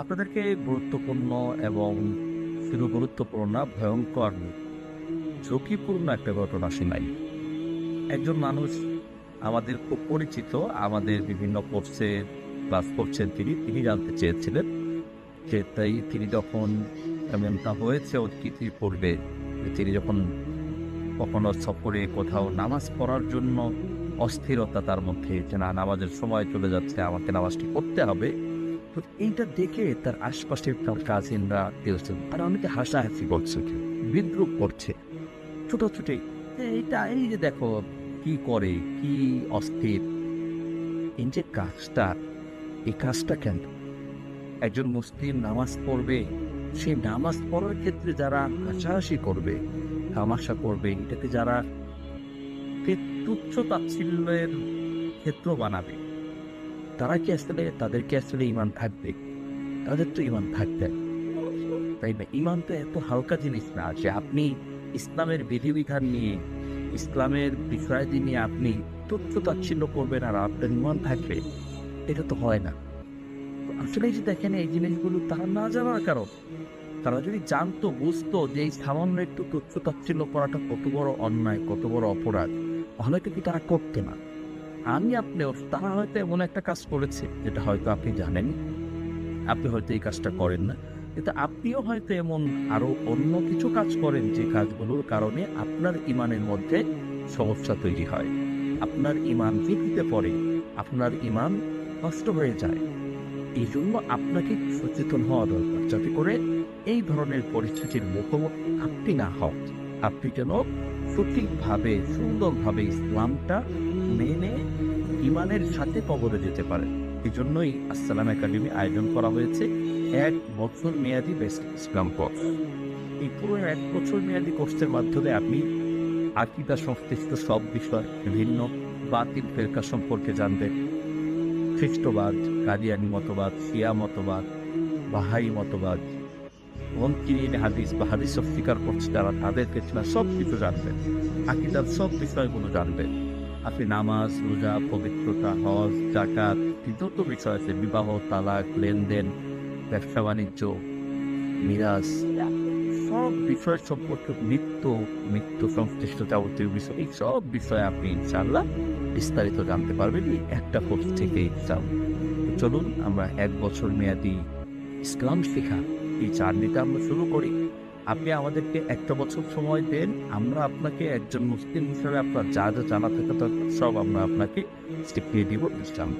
আপনাদেরকে গুরুত্বপূর্ণ এবং শুধু গুরুত্বপূর্ণ ভয়ঙ্কর, ঝুঁকিপূর্ণ একটা ঘটনা শোনাই। একজন মানুষ আমাদের খুব পরিচিত, আমাদের বিভিন্ন কোর্সে ক্লাস করছেন তিনি তিনি জানতে চেয়েছিলেন যে তাই তিনি যখন এমনটা হয়েছে অতিথি পূর্বে, যে তিনি যখন কখনো সফরে কোথাও নামাজ পড়ার জন্য অস্থিরতা তার মধ্যে যে, না, নামাজের সময় চলে যাচ্ছে, আমাকে নামাজটি করতে হবে। এইটা দেখে তার আশপাশের তার কাজিনরা কেউছেন তারা অনেকে হাসাহাসি করছে বিদ্রুপ করছে। ছোটাছুটি। যে এইটা, এই যে দেখো, কি করে, কি অস্থির। এই যে কাজটা, এই কাজটা কেন? একজন মুসলিম নামাজ পড়বে, সেই নামাজ পড়ার ক্ষেত্রে যারা হাসাহাসি করবে, তামাশা করবে, এটাকে যারা তুচ্ছ তাচ্ছিল্যের ক্ষেত্র বানাবে তারা কি আসলে তাদেরকে আসলে ইমান থাকবে। তাদের তো ইমান থাকবে। তাই না? ইমান তো এত হালকা জিনিস না যে আপনি ইসলামের বিধিবিধান নিয়ে, ইসলামের বিষয়াদি নিয়ে আপনি তুচ্ছ করবেন আর আপনার ইমান থাকবে, এটা তো হয় না। আসলে যে দেখেন, এই জিনিসগুলো তারা না জানার কারণ, তারা যদি জানতো, বুঝতো যে এই সামান্য একটু তুচ্ছ করাটা কত বড় অন্যায়, কত বড় অপরাধ, তাহলে কিন্তু তারা করতো না। আমি আপনিও তারা হয়তো এমন একটা কাজ করেছে, যেটা হয়তো আপনি জানেন। আপনি হয়তো এই কাজটা করেন না। কিন্তু আপনিও হয়তো এমন আরও অন্য কিছু কাজ করেন, যে কাজগুলোর কারণে আপনার ইমানের মধ্যে সমস্যা তৈরি হয়। আপনার ইমান বিকৃতে পড়ে, আপনার ইমান নষ্ট হয়ে যায়। এই জন্য আপনাকে সচেতন হওয়া দরকার, যাতে করে এই ধরনের পরিস্থিতির মুখোমুখি আপনি না হন। আপনি যেন সঠিকভাবে, সুন্দরভাবে ইসলামটা মেনে ইমানের সাথে কবরে যেতে পারেন এই জন্যই আসসালাম একাডেমি আয়োজন করা হয়েছে এক বছর মেয়াদি বেস্ট ইসলাম কোর্স। এই পুরো এক বছর মেয়াদি কোর্সের মাধ্যমে আপনি আকিদা সংশ্লিষ্ট সব বিষয় বিভিন্ন বাতিল ফেরকা সম্পর্কে জানবেন। খ্রিস্টবাদ কাদিয়ানি মতবাদ, শিয়া মতবাদ, বাহাই মতবাদ মন্ত্রীর হাদিস বা হাদিস স্বীকার করছে যারা তাদের ক্ষেত্রে সব কিছু জানবেন আকিদার সব বিষয়গুলো জানবেন আপনি নামাজ, রোজা, পবিত্রতা, হজ জাকাত যত বিষয় আছে, বিবাহ, তালাক, লেনদেন, ব্যবসা, বাণিজ্য, মিরাজ, সব বিষয় সম্পর্কে মৃত্যু মৃত্যু সংশ্লিষ্ট যাবতীয় বিষয়, এই সব বিষয়ে আপনি ইনশাল্লাহ বিস্তারিত জানতে পারবেন এই একটা কোর্স থেকে তো চলুন, আমরা এক বছর মেয়াদি ইসলাম শেখা। এই জার্নিটা আমরা শুরু করি। আপনি আমাদেরকে একটা বছর সময় দেন, আমরা আপনাকে একজন মুসলিম হিসাবে আপনার যা যা জানা থাকে সব আমরা আপনাকে শিখিয়ে দিব ইসলাম